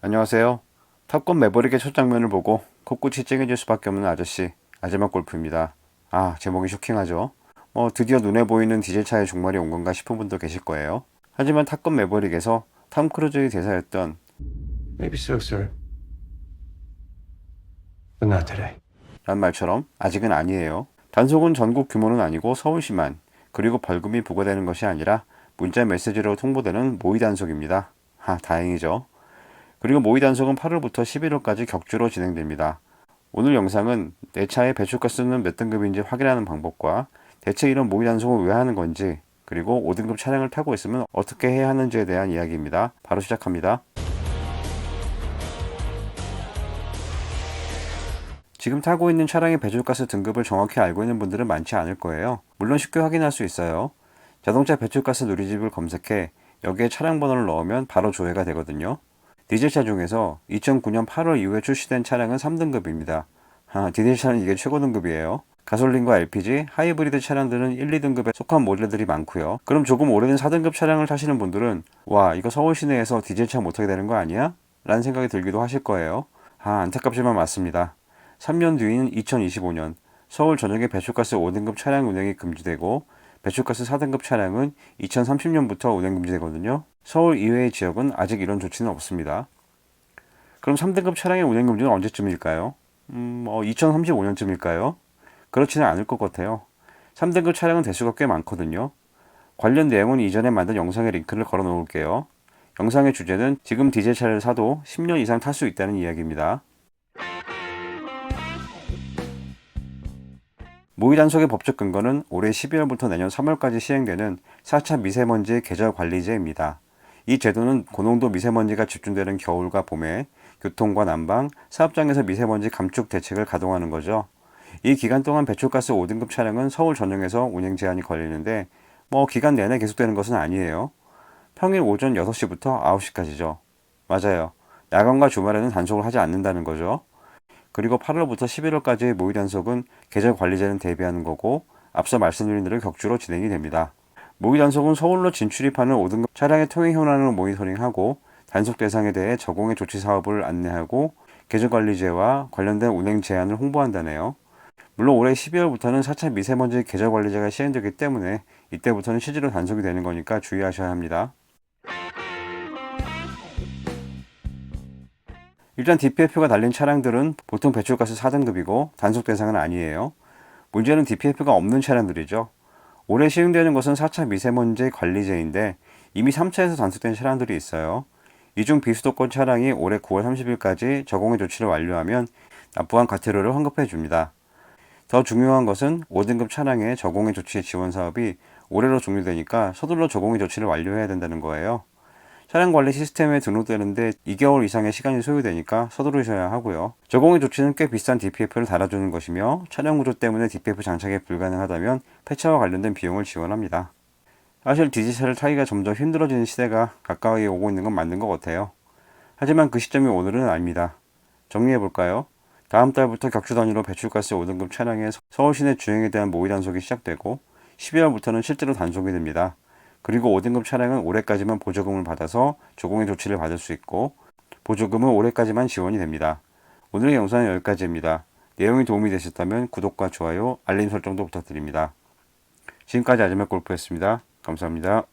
안녕하세요. 탑건 매버릭의 첫 장면을 보고 코끝이 찡해질 수밖에 없는 아저씨 아즈마 골프입니다. 아 제목이 쇼킹하죠. 뭐 드디어 눈에 보이는 디젤차의 종말이 온 건가 싶은 분도 계실 거예요. 하지만 탑건 매버릭에서 탐 크루즈의 대사였던 Maybe so, sir. But not today. 란 말처럼 아직은 아니에요. 단속은 전국 규모는 아니고 서울시만 그리고 벌금이 부과되는 것이 아니라 문자 메시지로 통보되는 모의 단속입니다. 하 다행이죠. 그리고 모의 단속은 8월부터 11월까지 격주로 진행됩니다. 오늘 영상은 내 차의 배출가스는 몇 등급인지 확인하는 방법과 대체 이런 모의 단속을 왜 하는 건지 그리고 5등급 차량을 타고 있으면 어떻게 해야 하는지에 대한 이야기입니다. 바로 시작합니다. 지금 타고 있는 차량의 배출가스 등급을 정확히 알고 있는 분들은 많지 않을 거예요. 물론 쉽게 확인할 수 있어요. 자동차 배출가스 누리집을 검색해 여기에 차량 번호를 넣으면 바로 조회가 되거든요. 디젤차 중에서 2009년 8월 이후에 출시된 차량은 3등급입니다. 아, 디젤차는 이게 최고 등급이에요. 가솔린과 LPG, 하이브리드 차량들은 1, 2등급에 속한 모델들이 많고요. 그럼 조금 오래된 4등급 차량을 타시는 분들은 와 이거 서울 시내에서 디젤차 못하게 되는 거 아니야? 라는 생각이 들기도 하실 거예요. 아 안타깝지만 맞습니다. 3년 뒤인 2025년 서울 전역에 배출가스 5등급 차량 운행이 금지되고 배출가스 4등급 차량은 2030년부터 운행 금지되거든요. 서울 이외의 지역은 아직 이런 조치는 없습니다. 그럼 3등급 차량의 운행 금지는 언제쯤일까요? 음, 어, 2035년쯤일까요? 그렇지는 않을 것 같아요. 3등급 차량은 대수가 꽤 많거든요. 관련 내용은 이전에 만든 영상에 링크를 걸어 놓을게요. 영상의 주제는 지금 디젤 차를 사도 10년 이상 탈 수 있다는 이야기입니다. 모의 단속의 법적 근거는 올해 12월부터 내년 3월까지 시행되는 4차 미세먼지 계절 관리제입니다. 이 제도는 고농도 미세먼지가 집중되는 겨울과 봄에 교통과 난방, 사업장에서 미세먼지 감축 대책을 가동하는 거죠. 이 기간 동안 배출가스 5등급 차량은 서울 전역에서 운행 제한이 걸리는데 뭐 기간 내내 계속되는 것은 아니에요. 평일 오전 6시부터 9시까지죠. 맞아요. 야간과 주말에는 단속을 하지 않는다는 거죠. 그리고 8월부터 11월까지의 모의 단속은 계절 관리제는 대비하는 거고 앞서 말씀드린 대로 격주로 진행이 됩니다. 모의 단속은 서울로 진출입하는 5등급 차량의 통행 현황을 모니터링하고 단속 대상에 대해 저공해 조치 사업을 안내하고 계절 관리제와 관련된 운행 제한을 홍보한다네요. 물론 올해 12월부터는 4차 미세먼지 계절 관리제가 시행되기 때문에 이때부터는 실제로 단속이 되는 거니까 주의하셔야 합니다. 일단 DPF가 달린 차량들은 보통 배출가스 4등급이고 단속 대상은 아니에요. 문제는 DPF가 없는 차량들이죠. 올해 시행되는 것은 4차 미세먼지 관리제인데 이미 3차에서 단속된 차량들이 있어요. 이 중 비수도권 차량이 올해 9월 30일까지 저공해 조치를 완료하면 납부한 과태료를 환급해 줍니다. 더 중요한 것은 5등급 차량의 저공해 조치 지원 사업이 올해로 종료되니까 서둘러 저공해 조치를 완료해야 된다는 거예요. 차량 관리 시스템에 등록되는데 2개월 이상의 시간이 소요되니까 서두르셔야 하고요. 저공해 조치는 꽤 비싼 DPF를 달아주는 것이며 차량 구조 때문에 DPF 장착이 불가능하다면 폐차와 관련된 비용을 지원합니다. 사실 디지털을 타기가 점점 힘들어지는 시대가 가까이 오고 있는 건 맞는 것 같아요. 하지만 그 시점이 오늘은 아닙니다. 정리해 볼까요? 다음 달부터 격주 단위로 배출가스 5등급 차량의 서울 시내 주행에 대한 모의 단속이 시작되고 12월부터는 실제로 단속이 됩니다. 그리고 5등급 차량은 올해까지만 보조금을 받아서 조공해 조치를 받을 수 있고 보조금은 올해까지만 지원이 됩니다. 오늘의 영상은 여기까지입니다. 내용이 도움이 되셨다면 구독과 좋아요, 알림 설정도 부탁드립니다. 지금까지 아즈메 골프였습니다. 감사합니다.